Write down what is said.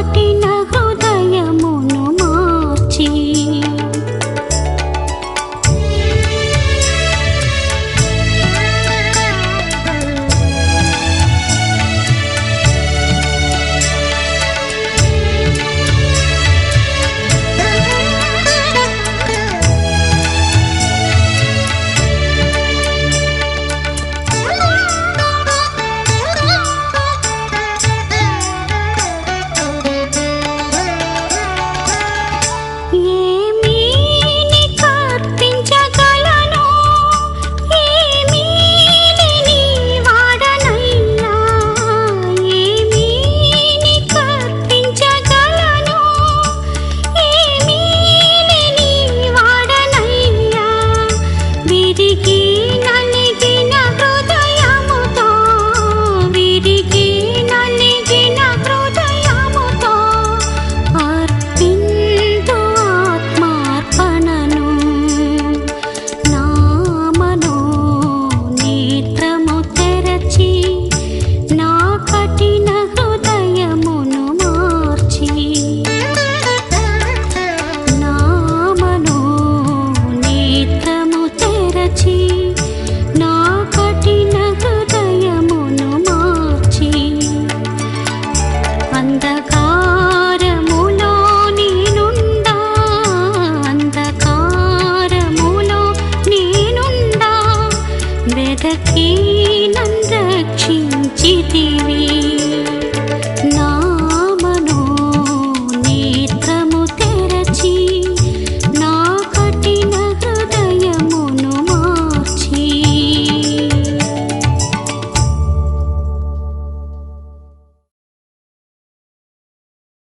কাটে না వెదకి నందక్షించితివి